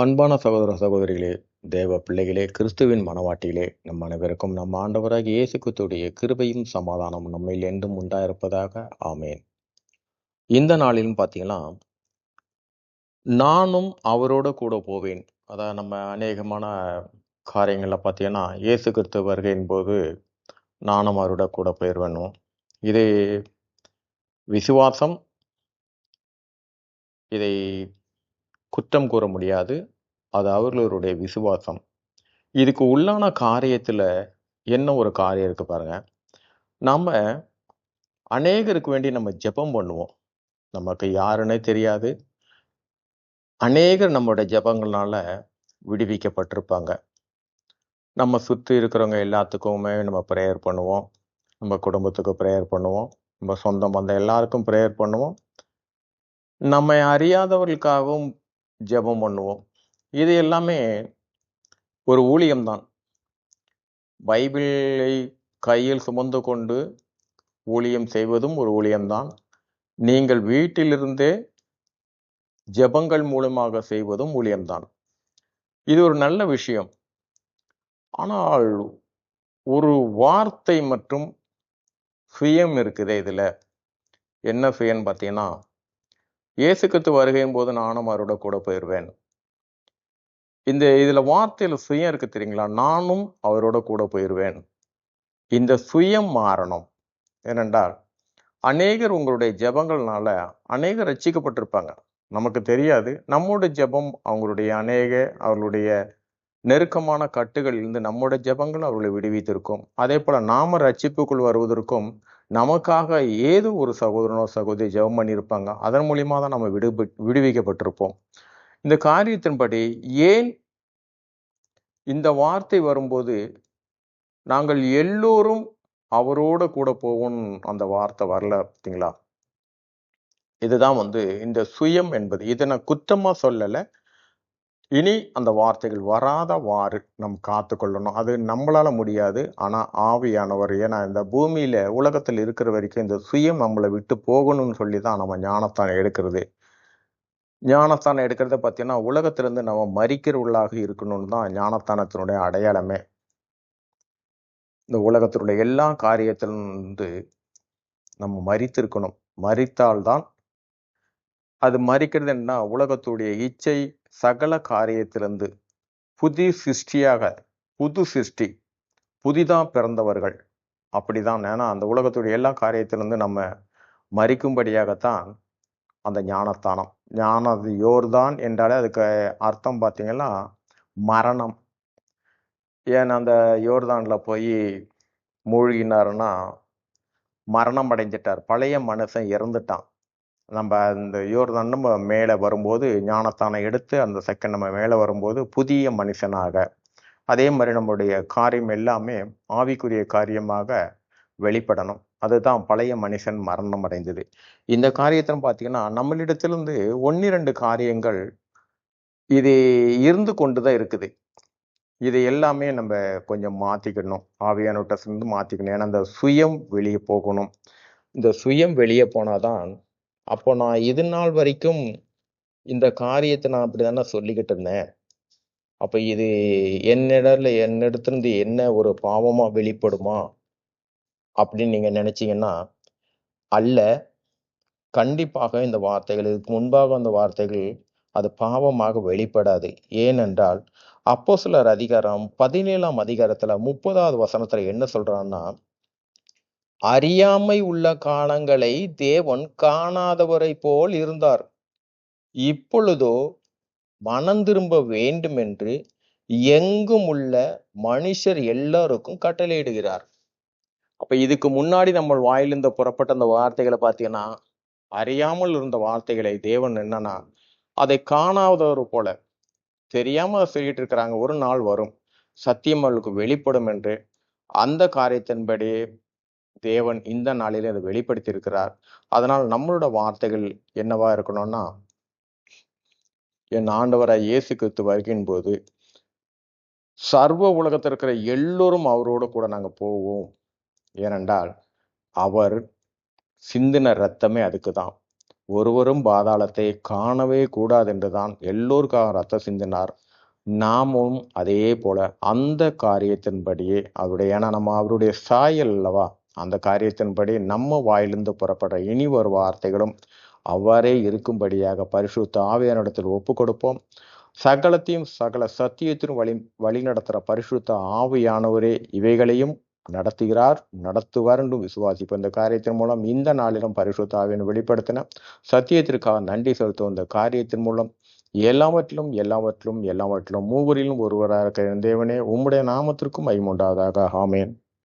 அன்பான சகோதர சகோதரிகளே தேவ பிள்ளைகளே கிறிஸ்துவின் மனவாட்டிகளே நம் அனைவருக்கும் நம் ஆண்டவராக இயேசு கிறிஸ்துவுடைய கிருபையும் சமாதானம் நம்மில் என்றும் உண்டாயிருப்பதாக. ஆமேன். இந்த நாளிலும் பார்த்தீங்கன்னா நானும் அவரோட கூட போவேன். அதான் நம்ம அநேகமான காரியங்களில் பார்த்தீங்கன்னா இயேசு கிறிஸ்து வருகையின் போது நானும் அவரோட கூட போயிடுவேணும் இது விசுவாசம் இதை குற்றம் கூற முடியாது. அது அவர்களுடைய விசுவாசம். இதுக்கு உள்ளான காரியத்தில் என்ன ஒரு காரியம் இருக்கு பாருங்க. நாம் அநேகருக்கு வேண்டி நம்ம ஜெபம் பண்ணுவோம். நமக்கு யாருன்னே தெரியாது. அநேகர் நம்மளோட ஜெபங்கள்னால விடுவிக்கப்பட்டிருப்பாங்க. நம்ம சுற்றி இருக்கிறவங்க எல்லாத்துக்குமே நம்ம ப்ரேயர் பண்ணுவோம். நம்ம குடும்பத்துக்கு ப்ரேயர் பண்ணுவோம். நம்ம சொந்த பந்தம் எல்லாருக்கும் ப்ரேயர் பண்ணுவோம். நம்மை அறியாதவர்களுக்காகவும் ஜெபம் பண்ணுவோம். இது எல்லாமே ஒரு ஊழியம்தான். பைபிளை கையில் சுமந்து கொண்டு ஊழியம் செய்வதும் ஒரு ஊழியம்தான். நீங்கள் வீட்டிலிருந்தே ஜெபங்கள் மூலமாக செய்வதும் ஊழியம்தான். இது ஒரு நல்ல விஷயம். ஆனால் ஒரு வார்த்தை மற்றும் சுயம் இருக்குது இதில். என்ன சுயம்னு பார்த்தீங்கன்னா இயேசுக்கு வருகையும் போது நானும் அவரோட கூட போயிடுவேன் இந்த இதுல வார்த்தையில சுயம் இருக்கு தெரியுங்களா? நானும் அவரோட கூட போயிடுவேன் இந்த சுயம் மாறணும். ஏனென்றால் அநேகர் உங்களுடைய ஜெபங்கள்னால அநேகர் ரட்சிக்கப்பட்டிருப்பாங்க. நமக்கு தெரியாது. நம்முடைய ஜெபம் அவங்களுடைய அநேக அவர்களுடைய நெருக்கமான கட்டுகளில் இருந்து நம்முடைய ஜெபங்கள் அவர்களை விடுவித்திருக்கும். அதே போல நாம ரட்சிப்புக்குள் வருவதற்கும் நமக்காக ஏதோ ஒரு சகோதரனோ சகோதரி ஜெபம் பண்ணியிருப்பாங்க. அதன் மூலியமாக தான் நம்ம விடு விடுவிக்கப்பட்டிருப்போம். இந்த காரியத்தின்படி ஏன் இந்த வார்த்தை வரும்போது நாங்கள் எல்லோரும் அவரோட கூட போவோம் அந்த வார்த்தை வரல பார்த்தீங்களா? இதுதான் வந்து இந்த சுயம் என்பது. இதை நான் குத்தமாக சொல்லலை. இனி அந்த வார்த்தைகள் வராதவாறு நம் காத்து கொள்ளணும் அது நம்மளால முடியாது. ஆனால் ஆவியானவர் ஏன்னா இந்த பூமியில உலகத்தில் இருக்கிற வரைக்கும் இந்த சுயம் நம்மளை விட்டு போகணும்னு சொல்லி தான் நம்ம ஞானத்தானம் எடுக்கிறது. ஞானத்தானம் எடுக்கிறத பார்த்தீங்கன்னா உலகத்திலிருந்து நம்ம மறிக்கிறவர்களாக இருக்கணும்னு தான் ஞானத்தானத்தினுடைய அடையாளமே. இந்த உலகத்தினுடைய எல்லா காரியத்திலிருந்து நம்ம மறித்திருக்கணும். மறித்தால்தான் அது மறிக்கிறது என்ன உலகத்துடைய இச்சை சகல காரியத்திலிருந்து புதி சிருஷ்டியாக புது சிருஷ்டி புதிதாக பிறந்தவர்கள். அப்படிதான் ஏன்னா அந்த உலகத்துடைய எல்லா காரியத்திலிருந்து நம்ம மறிக்கும்படியாகத்தான் அந்த ஞானஸ்தானம். ஞான யோர்தான் என்றாலே அதுக்கு அர்த்தம் பார்த்தீங்கன்னா மரணம். ஏன் அந்த யோர்தான்ல போய் மூழ்கினாருன்னா மரணம் அடைஞ்சிட்டார். பழைய மனுஷன் இறந்துட்டான். நம்ம அந்த யோர்தான் நம்ம மேலே வரும்போது ஞானத்தானை எடுத்து அந்த செகண்ட் நம்ம மேலே வரும்போது புதிய மனுஷனாக. அதே மாதிரி நம்மளுடைய காரியம் எல்லாமே ஆவிக்குரிய காரியமாக வெளிப்படணும். அதுதான் பழைய மனுஷன் மரணம் அடைந்தது. இந்த காரியத்தில் பார்த்தீங்கன்னா நம்மளிடத்திலிருந்து ஒன்னிரண்டு காரியங்கள் இது இருந்து கொண்டு தான் இருக்குது. இது எல்லாமே நம்ம கொஞ்சம் மாற்றிக்கணும் ஆவியானவர்கிட்ட மாற்றிக்கணும் ஏன்னா அந்த சுயம் வெளியே போகணும். இந்த சுயம் வெளியே போனாதான் அப்போ நான் இது நாள் வரைக்கும் இந்த காரியத்தை நான் அப்படிதானே சொல்லிக்கிட்டு இருந்தேன். அப்போ இது என்னிடல என்னிடத்துலேருந்து என்ன ஒரு பாவமாக வெளிப்படுமா அப்படின்னு நீங்கள் நினச்சிங்கன்னா அல்ல. கண்டிப்பாக இந்த வார்த்தைகள் இதுக்கு முன்பாக அந்த வார்த்தைகள் அது பாவமாக வெளிப்படாது. ஏனென்றால் அப்போ சிலர் அதிகாரம் பதினேழாம் அதிகாரத்தில் முப்பதாவது வசனத்தில் என்ன சொல்கிறான்னா அறியாமை உள்ள காலங்களை தேவன் காணாதவரை போல் இருந்தார். இப்பொழுதோ மனம் திரும்ப வேண்டுமென்று எங்கும் உள்ள மனுஷர் எல்லாருக்கும் கட்டளையிடுகிறார். அப்ப இதுக்கு முன்னாடி நம்ம வாயிலிருந்து புறப்பட்ட அந்த வார்த்தைகளை பார்த்தீங்கன்னா அறியாமல் இருந்த வார்த்தைகளை தேவன் என்னன்னா அதை காணாதவர் போல தெரியாம சொல்லிட்டு இருக்கிறாங்க. ஒரு நாள் வரும் சத்தியம் அவளுக்கு வெளிப்படும் என்று அந்த காரியத்தின்படி தேவன் இந்த நாளிலே அதை வெளிப்படுத்தி இருக்கிறார் அதனால் நம்மளோட வார்த்தைகள் என்னவா இருக்கணும்னா என் ஆண்டவராய் இயேசு கிறிஸ்து வருகின் போது சர்வ உலகத்தில் இருக்கிற எல்லோரும் அவரோட கூட நாங்கள் போவோம். ஏனென்றால் அவர் சிந்தின ரத்தமே அதுக்கு தான் ஒருவரும் பாதாளத்தை காணவே கூடாது என்றுதான் எல்லோருக்காக ரத்தம் சிந்தினார். நாமும் அதே போல அந்த காரியத்தின்படியே அவருடைய ஏன்னா நம்ம அவருடைய சாயல் அல்லவா? அந்த காரியத்தின்படி நம்ம வாயிலிருந்து புறப்படுற இனி ஒரு வார்த்தைகளும் அவ்வாறே இருக்கும்படியாக பரிசுத்த ஆவியானிடத்தில் ஒப்பு கொடுப்போம் சகலத்தையும் சகல சத்தியத்திலும் வழி வழி நடத்துகிற பரிசுத்த ஆவியானவரே இவைகளையும் நடத்துகிறார் நடத்துவார் என்றும் விசுவாசிப்போம். இந்த காரியத்தின் மூலம் இந்த நாளிலும் பரிசுத்த ஆவியன் வெளிப்படுத்தின சத்தியத்திற்காக நன்றி செலுத்தும் இந்த காரியத்தின் மூலம் எல்லாவற்றிலும் எல்லாவற்றிலும் எல்லாவற்றிலும் மூவரிலும் ஒருவராக இருக்கிற தேவனே உம்முடைய நாமத்திற்கும் ஐமுண்டாவதாக ஆமேன்.